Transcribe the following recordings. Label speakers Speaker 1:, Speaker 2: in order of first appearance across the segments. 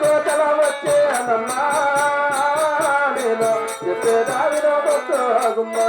Speaker 1: కోతల వచ్చే అమ్మా నేను చెప్పేదావిలో గుమ్మా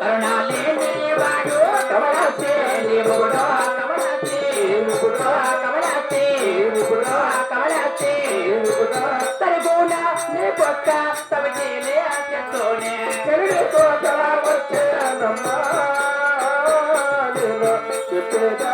Speaker 2: కరుణాలేని వాడు కమలస్తే నీవుడు కమలస్తే నీవుడు సరిగోన నీ పక్క తమచేలే చెత్తోనే దేవా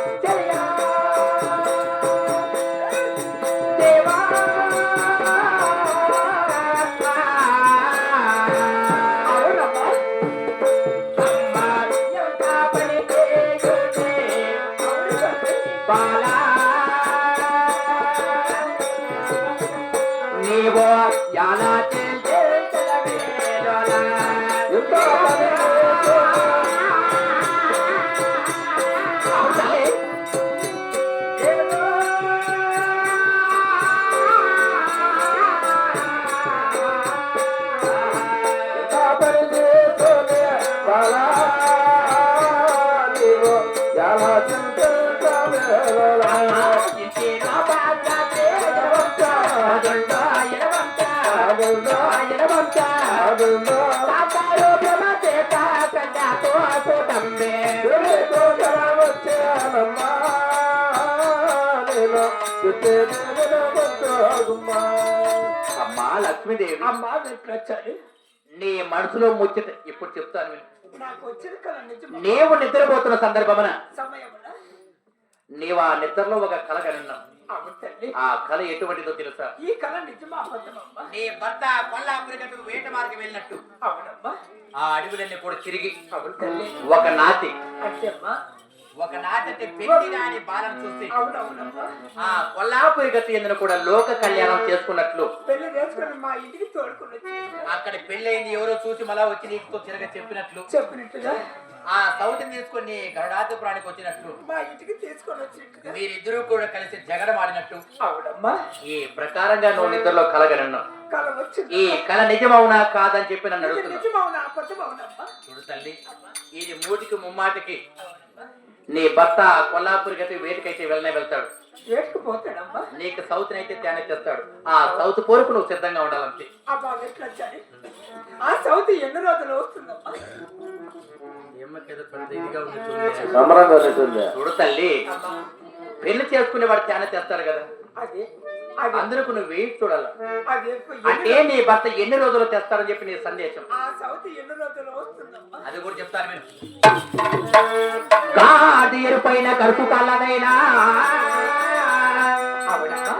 Speaker 2: అమ్మా లక్ష్మీదేవి.
Speaker 3: అమ్మా
Speaker 2: నీ మనసులో ముచ్చట ఇప్పుడు చెప్తాను విను.
Speaker 3: నాకు వచ్చిన కళ నిజం
Speaker 2: నీవు నిద్రపోతున్న సందర్భమున నీవు ఆ నిద్రలో ఒక కళ కనున్నావు ఆ కళ ఎటువంటిదో తెలుసా?
Speaker 3: ఈ కళ నిజమా అబద్ధమమ్మా
Speaker 2: నీ భర్త కొల్లాపురిగట్టుకు వేట మార్గం వెళ్ళినట్టు.
Speaker 3: అవునమ్మా.
Speaker 2: ఆ అడవులన్నీ కూడా తిరిగి.
Speaker 3: అవును తల్లి.
Speaker 2: ఒక నాతి.
Speaker 3: అంటే అమ్మా
Speaker 2: ఒక నాటి అంటే పెళ్ళి రాని బాలను చూసి
Speaker 3: అవునవునమ్మా.
Speaker 2: ఆ కొల్లాపురి గతి ఎందుకు కూడా లోక కళ్యాణం చేసుకున్నట్లు.
Speaker 3: పెళ్ళి చేసుకుని మా ఇంటికి తోడుకుని వచ్చి
Speaker 2: అక్కడ పెళ్ళైంది ఎవరో చూసి మళ్ళా వచ్చి నీకు తిరగ చెప్పినట్లు.
Speaker 3: చెప్పినట్టుగా?
Speaker 2: ఆ సౌతిని తీసుకొని గరుడాతపురానికి వచ్చినట్లు
Speaker 3: మా ఇంటికి తీసుకొని వచ్చినట్టుగా
Speaker 2: మీరిద్దరూ కూడా కలిసి జగడమాడినట్టు
Speaker 3: అవునమ్మా.
Speaker 2: ఈ ప్రకారంగా నువ్వు నిద్రలో
Speaker 3: వచ్చింది?
Speaker 2: ఈ కళ నిజమవునా కాదని చెప్పి నన్ను చూడు తల్లి ఇది మూటికి ముమ్మాటికి నీ భర్త కొల్లాపురి గతి వేటికైతే వెళ్ళనే వెళ్తాడు. నీకు సౌత్ అయితే తేనే తెస్తాడు ఆ సౌత్ పోరుకు నువ్వు సిద్ధంగా ఉండాలంతే.
Speaker 3: వెంకటాచారి ఆ సౌతి ఎన్ని రోజులు వస్తుందమ్మా?
Speaker 2: చూడు తల్లి పెళ్ళి చేసుకునే వాడు తేనే తెస్తాడు కదా.
Speaker 3: అదే. అదే
Speaker 2: అందరికి నువ్వు వెయిట్ చూడాలి? అంటే నీ భర్త ఎన్ని రోజులు తెస్తాడని చెప్పి నీ సందేశం. అది కూడా చెప్తాను గాడియరు పైన కరుపు కళ్ళదైనా
Speaker 3: అవునమ్మా.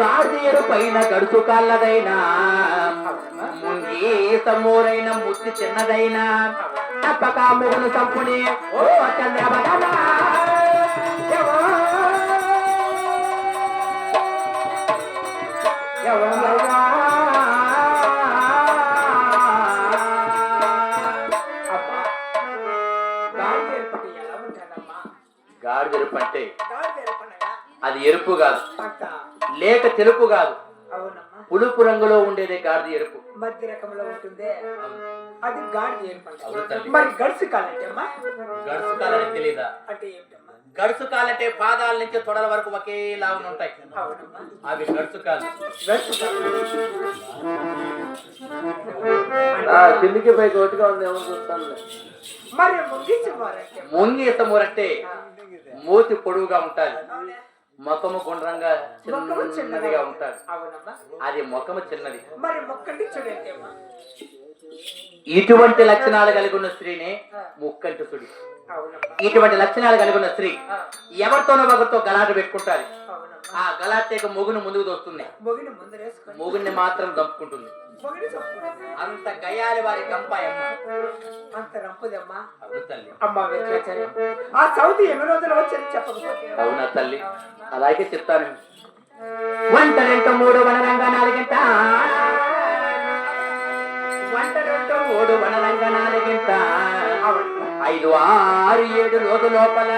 Speaker 2: గాడియరు పైన గడుసు కాళ్ళదైనా ముంగి సమూరైన ముత్తి చిన్నదైనా. తప్పక ముగులు చంపుని ఓ. చంద్రబదన
Speaker 3: గాడి
Speaker 2: అంటే అది ఎరుపు కాదు. లేక తెలుపు కాదు.
Speaker 3: అవునమ్మా.
Speaker 2: పులుపు రంగులో ఉండేదే గాడిద ఎరుపు.
Speaker 3: మధ్య రకంలో ఉంటుందే. అది గాడి ఎరుపంట
Speaker 2: అవును తల్లి.
Speaker 3: మరి గడుసు కాలంటే అమ్మా?
Speaker 2: గడుసు కాలని తెలియదా
Speaker 3: అంటే ఏమిటమ్మా
Speaker 2: గడుసు కాలంటే పాదాల నుంచి తొడల వరకు ఒకేలా ఉంటాయి.
Speaker 3: అవునమ్మా
Speaker 2: అవి గడుసు కాలు
Speaker 1: కిందికి పైకి ఒకటిగా ఉంది ఏమో చూస్తాను
Speaker 3: మరి
Speaker 2: ముంగి ఇతమురంటే మూతి పొడువుగా ఉంటాది ముఖము గుండ్రంగా చిన్నదిగా
Speaker 3: అవునమ్మా.
Speaker 2: అది ముఖము చిన్నది. ఇటువంటి లక్షణాలు కలిగి ఉన్న స్త్రీనే ముక్కంటి సుడి.
Speaker 3: అవునమ్మా
Speaker 2: ఇటువంటి లక్షణాలు కలిగి ఉన్న స్త్రీ ఎవరితోనో ఒకరితో గలాట పెట్టుకుంటారు. ఆ గలాటేక మొగును ముందుకు దొస్తుంది.
Speaker 3: మొగిని
Speaker 2: మాత్రం దంపుకుంటుంది. అంత గయాలి వారి గంపాయమ్మ
Speaker 3: అంత రంపుదమ్మా. అమ్మా ఆ సౌతి ఎన్ని రోజులు వచ్చని చెప్పకపోతే.
Speaker 2: అవునా తల్లి? అలాగే చెప్తాను. వంట రెండు మూడు వనరంగ నాలుగింట. వంట రెండు మూడు వనరంగ నాలుగింట. ఐదు ఆరు ఏడు రోజు లోపల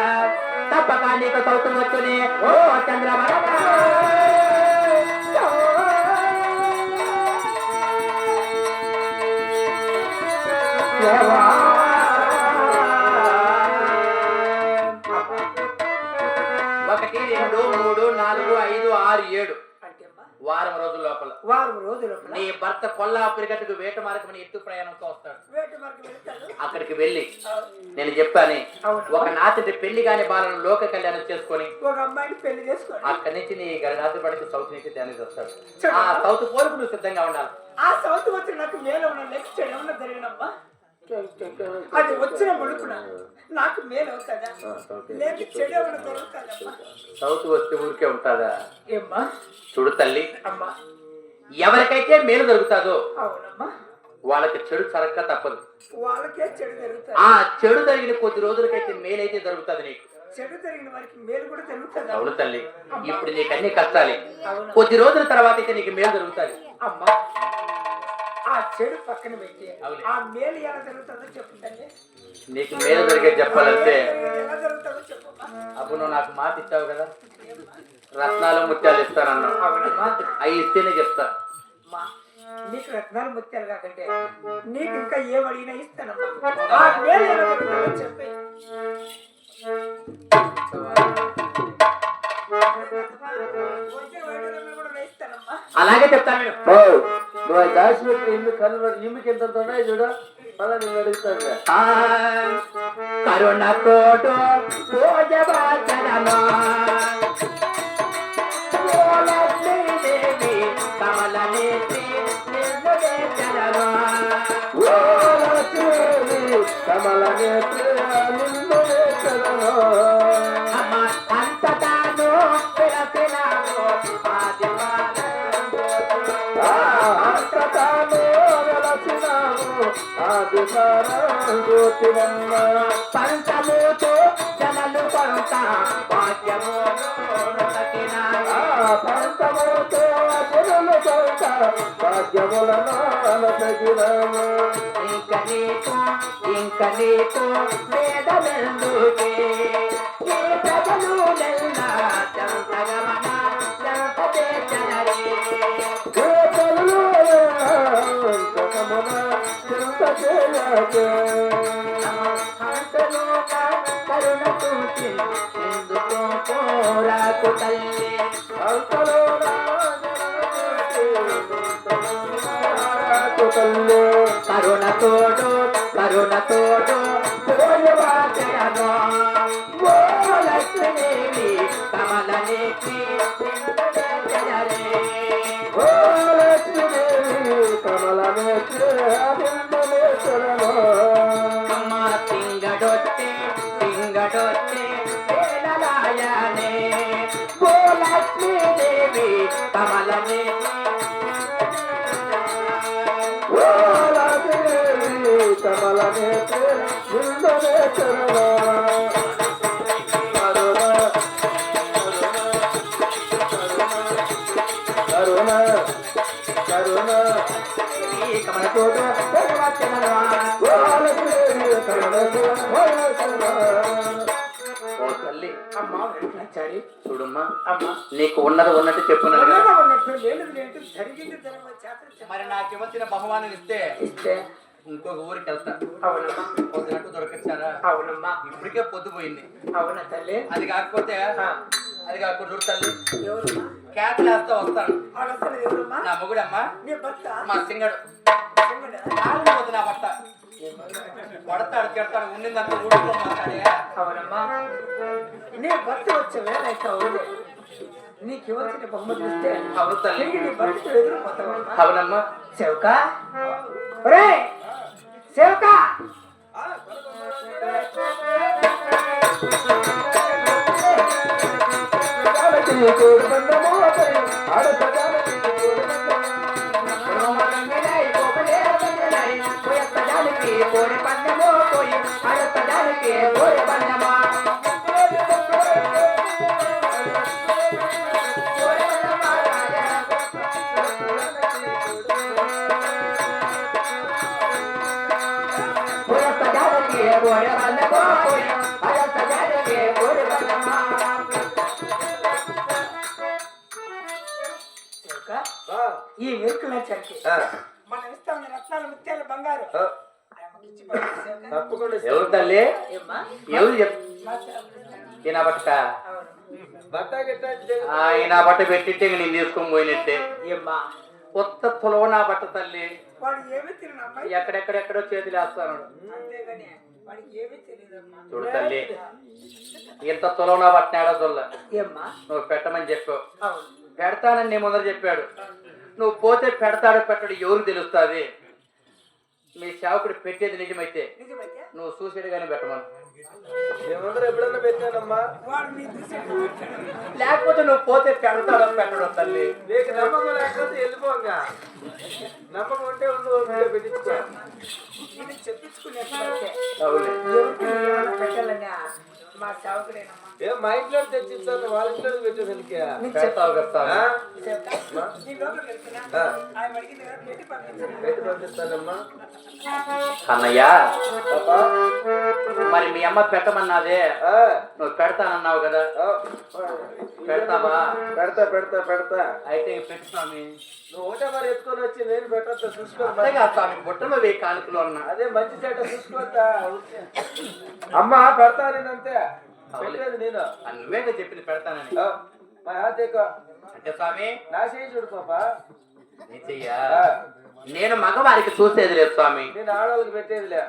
Speaker 2: తప్పక నీకు సౌతం వచ్చుని. ఓ చంద్రమణ ఒకటి రెండు మూడు నాలుగు ఐదు ఆరు ఏడు
Speaker 3: అంటే అమ్మా
Speaker 2: వారం రోజుల లోపల
Speaker 3: వారం రోజుల
Speaker 2: నీ భర్త కొల్లాపురిగట్టుకు వేట మార్గమని ఎత్తు ప్రయాణంతో వస్తాడు. అక్కడికి వెళ్ళి నేను చెప్పాను
Speaker 3: అవును.
Speaker 2: ఒక నాటి పెళ్ళి కాని బాలను లోక కళ్యాణం చేసుకొని
Speaker 3: ఒక అమ్మాయిని పెళ్ళి చేసుకోండి.
Speaker 2: అక్కడి నుంచి నీ గరగాత్రి పడికి సౌత్ నుంచి ధ్యానం చేస్తాడు ఆ సౌత్ పోరుకు నువ్వు సిద్ధంగా ఉండాలి.
Speaker 3: ఆ సౌత్ వచ్చి నాకు మేలు ఉన్న నెక్స్ట్ ఏమన్నా జరిగినమ్మా అది వచ్చిన ముడుకున నాకు మేలు అవుతుందా? లేక చెడు
Speaker 2: సౌత్ వస్తే ఊరికే ఉంటుందా?
Speaker 3: ఏమ్మా?
Speaker 2: చూడు తల్లి.
Speaker 3: అమ్మా.
Speaker 2: ఎవరికైతే మేలు
Speaker 3: అవునమ్మా.
Speaker 2: వాళ్ళకి చెడు చరక్క తప్పదు.
Speaker 3: వాళ్ళకే చెడు జరుగుతుంది.
Speaker 2: ఆ చెడు జరిగిన కొద్ది రోజులకైతే మేలైతే దొరుకుతుంది నీకు.
Speaker 3: చెడు జరిగిన వారికి మేలు కూడా జరుగుతుంది
Speaker 2: అవును తల్లి. ఇప్పుడు నీకు అన్ని కష్టాలే. కొద్ది రోజుల తర్వాత అయితే నీకు మేలు జరుగుతుంది.
Speaker 3: అమ్మా. ఆ చెడు పక్కన పెట్టి. ఆ మేలు ఎలా జరుగుతుందో చెప్పుతండి
Speaker 2: నీకు మేలు జరిగేది చెప్పాలంటే
Speaker 3: ఎలా జరుగుతుందో
Speaker 2: అప్పుడు నువ్వు నాకు మాట ఇచ్చావు కదా? రత్నాలు ముత్యాలు ఇస్తానన్నావు.
Speaker 3: అవునమ్మా.
Speaker 2: అవి ఇస్తేనే చెప్తా.
Speaker 3: నీకు రత్నాలు ముత్యాలు కాకంటే నీకు ఇంకా ఏం అడిగినా ఇస్తానమ్మా. చెప్పి.
Speaker 2: అలాగే చెప్తాను
Speaker 1: నువ్వు ఇమ్మి కళ్ళు ఇమ్మికి ఎంత ఉన్నాయి చూడు. మళ్ళీ నేను అడుగుతాను
Speaker 2: కరుణ కోటు
Speaker 1: లక్ష్మీ కమల నేత్ర నిన్ను నేత్రను.
Speaker 2: అమ్మ అంతటాను
Speaker 1: ఆ అంతటాను వెలసినాము ఆదివారం జ్యోతిరమ్మ.
Speaker 2: పంచమూతో జనలు కొంత భాగ్యమోను
Speaker 1: ఆ పంచముతో జనులు కొంత భాగ్యములను అనసగిరము.
Speaker 2: ఇంక నీకు ఇంక నీకు వేదమెందుకే ప్రజలు నెల్ల చంతగమన
Speaker 1: ఏ.
Speaker 2: హంతలోక కరుణ చూచి ఎందుకో కోరాకు తల్లి.
Speaker 1: అంతలోన? జగమున తల్లి
Speaker 2: కరుణ తోడు కరుణ తోడు. పూజవాచనమో ఓ లక్ష్మీదేవి కమల నేత్రి
Speaker 1: ఓ లక్ష్మీదేవి కమలనేత్రే
Speaker 2: చూడమ్మా నీకు ఉన్నది ఉన్నట్టు చెప్పున్నాను మరి నాకు ఇవ్వాల్సిన బహుమానం ఇస్తే
Speaker 3: ఇస్తే
Speaker 2: ఇంకొక ఊరికి వెళ్తా.
Speaker 3: అవునమ్మా.
Speaker 2: పొద్దునట్టు దొరకొచ్చారా?
Speaker 3: అవునమ్మా.
Speaker 2: ఇప్పటికే పొద్దుపోయింది.
Speaker 3: అవునా తల్లి?
Speaker 2: అది కాకపోతే అది కాకపోతే చూడు తల్లి. క్యాట్లు వేస్తా వస్తాను. నా మొగుడమ్మా.
Speaker 3: భర్త?
Speaker 2: మా సింగడు? ఆగిపోతుంది నా భర్త. కొడతాడు తిడతాడు ఉండిందంతా
Speaker 3: అవునమ్మా. నీ భర్త వచ్చే వేళ నీకు ఇవ్వాల్సిన బహుమతి ఇస్తే
Speaker 2: అవును తల్లి.
Speaker 3: నీ భర్తకు ఎదురుపోతావమ్మా.
Speaker 2: అవునమ్మా.
Speaker 3: ఒరే సేవక!
Speaker 1: కోడి బంధము ఒకరి, ఆడత జానకి కోడి
Speaker 2: పందమో పోయి అడపదానికి కోడి
Speaker 1: తప్పకుండా
Speaker 2: ఎవరు తల్లి? ఎవరు చెప్. ఈయన బట్ట ఈయన బట్ట పెట్టిట్టే ఇంక నేను తీసుకొని పోయినట్టే. కొత్త తులవ నా బట్ట తల్లి. ఎక్కడెక్కడెక్కడో చేతులు వేస్తాను చూడు తల్లి. ఇంత తులవ నా బట్ట నేడ తుల్ల నువ్వు పెట్టమని చెప్పావు పెడతానని నీ ముందర చెప్పాడు. నువ్వు పోతే పెడతాడో పెట్టడు ఎవరు తెలుస్తుంది? మీ సేవకుడు పెట్టేది నిజమైతే నువ్వు సూసైడ్ గానే పెట్టమను.
Speaker 1: మేమందరం ఎప్పుడన్నా పెట్టానమ్మా.
Speaker 2: లేకపోతే నువ్వు పోతే పెడతాడో పెట్టడో తల్లి.
Speaker 1: నీకు నమ్మకం లేకపోతే వెళ్ళిపోంగా. నమ్మకం ఉంటే ఉండు ఉంటే పెట్టించుకో.
Speaker 3: ఇది
Speaker 1: ఏ మా ఇంట్లో తెచ్చిస్తాను వాళ్ళ ఇంట్లో పెట్టు వెనక
Speaker 3: పెట్టి
Speaker 1: పంపిస్తానమ్మా.
Speaker 2: అన్నయ్య మరి మీ అమ్మ పెట్టమన్నదే?
Speaker 1: ఆ,
Speaker 2: నువ్వు పెడతానన్నావు కదా. పెడతావా?
Speaker 1: పెడతా పెడతా పెడతా.
Speaker 2: అయితే పెట్టు స్వామి.
Speaker 1: నువ్వు ఒకటే మరి ఎత్తుకొని వచ్చి నేను పెట్టొద్దా చూసుకో
Speaker 2: అంతేగా స్వామి బుట్టలో వెయ్యి కానుకలు అన్నా
Speaker 1: అదే మంచి చెడ్డ చూసుకోవద్దా అమ్మా పెడతా నేను అంతే పెట్టలేదు నేను.
Speaker 2: నువ్వేగా చెప్పింది పెడతానని.
Speaker 1: ఆ, మా హాతేకో
Speaker 2: అంటే స్వామి
Speaker 1: నా చేయి చూడు పాపా.
Speaker 2: నేను మగవారికి చూసేది లేదు స్వామి.
Speaker 1: నేను ఆడవాళ్ళకి పెట్టేదిలే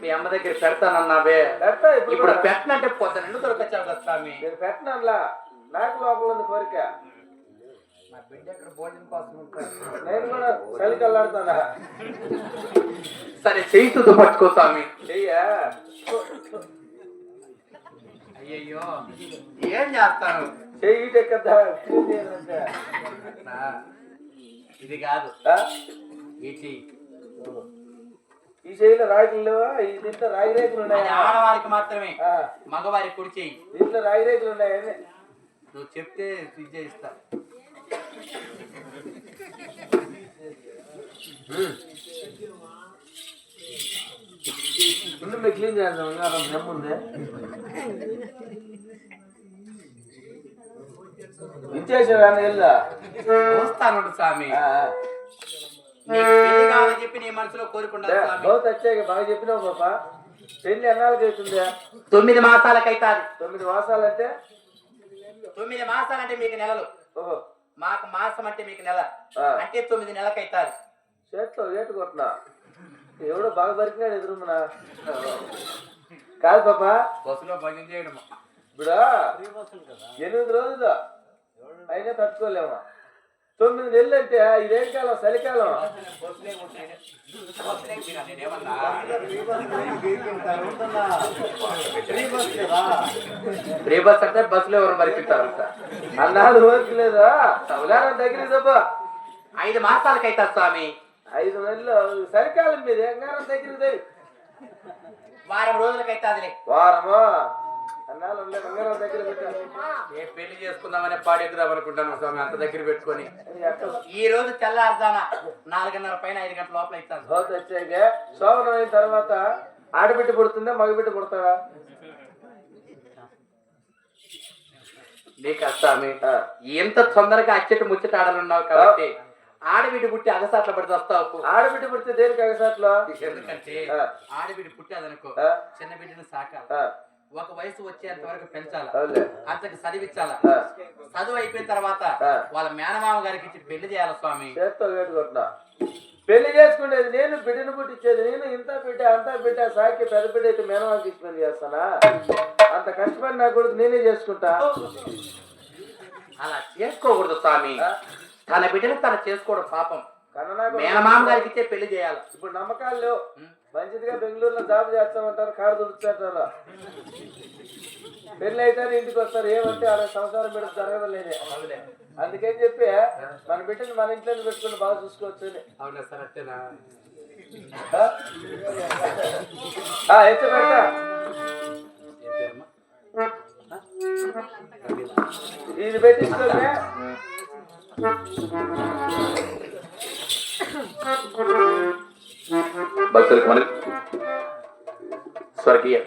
Speaker 2: మీ అమ్మ దగ్గర పెడతానన్నావే.
Speaker 1: పెడతా ఇప్పుడు.
Speaker 2: పెట్టనంటే పొద్దున దొరకొచ్చావు కదా స్వామి.
Speaker 1: నేను పెట్టనల్లా నాకు లోపల ఉంది కోరిక.
Speaker 2: నా బిడ్డ ఇక్కడ భోజనం కోసం.
Speaker 1: నేను కూడా
Speaker 2: సరే చేయి తుది పట్టుకో స్వామి.
Speaker 1: చెయ్యా.
Speaker 2: అయ్యయ్యో. ఏం చేస్తాను
Speaker 1: చెయ్యి టెక్కద్దా చేయాలంటే
Speaker 2: నా, ఇది కాదు.
Speaker 1: ఆ?
Speaker 2: ఈ చెయ్యి
Speaker 1: ఈ చెయ్యిలో రాగిలు లేవా? ఈ దీంట్లో రాగి రేకులు ఉన్నాయా?
Speaker 2: ఆడవారికి మాత్రమే. మగవారికి కుడి చెయ్యి.
Speaker 1: దీంట్లో రాగి రేకులు ఉన్నాయని
Speaker 2: నువ్వు చెప్తే ఇది చేయిస్తా
Speaker 1: ముందు క్లీన్ చేద్దాం ఇచ్చేసావా
Speaker 2: చూస్తాను స్వామి. నీకు పెళ్ళి కావాలని చెప్పి నీ మనసులో కోరుకుంటా స్వామి.
Speaker 1: బహుత్ వచ్చాక బాగా చెప్పినావు పాప. పెళ్ళి ఎన్నాళ్ళకి అవుతుందా?
Speaker 2: తొమ్మిది మాసాలకైతాది.
Speaker 1: తొమ్మిది మాసాలంటే?
Speaker 2: తొమ్మిది మాసాలంటే మీకు నెలలు.
Speaker 1: ఓహో.
Speaker 2: మాకు మాసం అంటే మీకు నెల.
Speaker 1: ఆ.
Speaker 2: అంటే తొమ్మిది నెలకైతాది.
Speaker 1: చేత్తో ఏటు కొట్టినా? ఎవడో బాగా బరికినాడు ఎదురుమనా కాదు పాప.
Speaker 2: బస్సులో భజన చేయడం
Speaker 1: ఇప్పుడు? ఎనిమిది రోజులు. అయినా తట్టుకోలేమా? తొమ్మిది నెలలు అంటే ఇదేం కాలం? చలికాలం.
Speaker 2: ఫ్రీ బస్ అంటే బస్సులో ఎవరు మరిపిస్తారు?
Speaker 1: అన్నాడు ఓపిక లేదా? సౌలారం దగ్గర
Speaker 2: ఐదు మాసాలకైతాది స్వామి.
Speaker 1: ఐదు నెలలు చలికాలం మీద ఎంగారం దగ్గర
Speaker 2: వారం
Speaker 1: వారమా? బంగారం దగ్గర పెట్టాను
Speaker 2: ఏ పెళ్ళి చేసుకుందామనే పాడెక్కుదాం అనుకుంటాను స్వామి అంత దగ్గర పెట్టుకొని. ఈ రోజు తెల్లారుదాన నాలుగున్నర పైన ఐదు గంటల లోపల ఇస్తాను.
Speaker 1: శోభనం అయిన తర్వాత ఆడబిడ్డ పుడుతుందా మగబిడ్డ పుడతావా?
Speaker 2: నీకు
Speaker 1: ఆ.
Speaker 2: ఎంత తొందరగా అచ్చటి ముచ్చట ఆడలున్నావు కాబట్టి ఆడబిడ్డ పుట్టి అగసాట్ల పడి వస్తావు
Speaker 1: ఆడబిడ్డ పుడితే దేనికి అగసాట్లో?
Speaker 2: ఎందుకంటే. ఆడబిడ్డ పుట్టి అదనుకో
Speaker 1: ఆ.
Speaker 2: చిన్న బిడ్డను సాకాలి. ఒక వయసు వచ్చేంత వరకు పెంచాలా. అంతకు చదివించాలా. చదువు అయిపోయిన తర్వాత. వాళ్ళ మేనమామ గారికి ఇచ్చి పెళ్ళి చేయాలి స్వామి?
Speaker 1: పెళ్ళి చేసుకునేది నేను బిడ్డను పుట్టించేది నేను ఇంత బిడ్డ అంతా బిడ్డ సాకి పెద్ద బిడ్డ అయితే మేనవాళ్ళకి ఇచ్చి పెళ్ళి చేస్తానా? అంత కష్టపడి నా కొడుకు నేనే చేసుకుంటా.
Speaker 2: అలా చేసుకోకూడదు స్వామి? తన బిడ్డను తను చేసుకోవడం పాపం. మేనమామ గారికి ఇచ్చే పెళ్ళి చేయాలి.
Speaker 1: ఇప్పుడు నమ్మకాలు లేవు? మంచిదిగా బెంగళూరులో జాబ్ చేస్తామంటారు కారు దుడుచుంటారు పెళ్ళి అయితే ఇంటికి వస్తారు ఏమంటే అలా సంసారం పెడితే జరగదులేని. అందుకని చెప్పి మన బిడ్డని మన ఇంట్లోనే పెట్టుకుని బాగా చూసుకోవచ్చు అని.
Speaker 2: అవునా సార్?
Speaker 1: ఆ, ఎత్తు పెడతా? ఇది పెట్టించుకోలే
Speaker 2: बत्सल कुमार स्वर्गीय।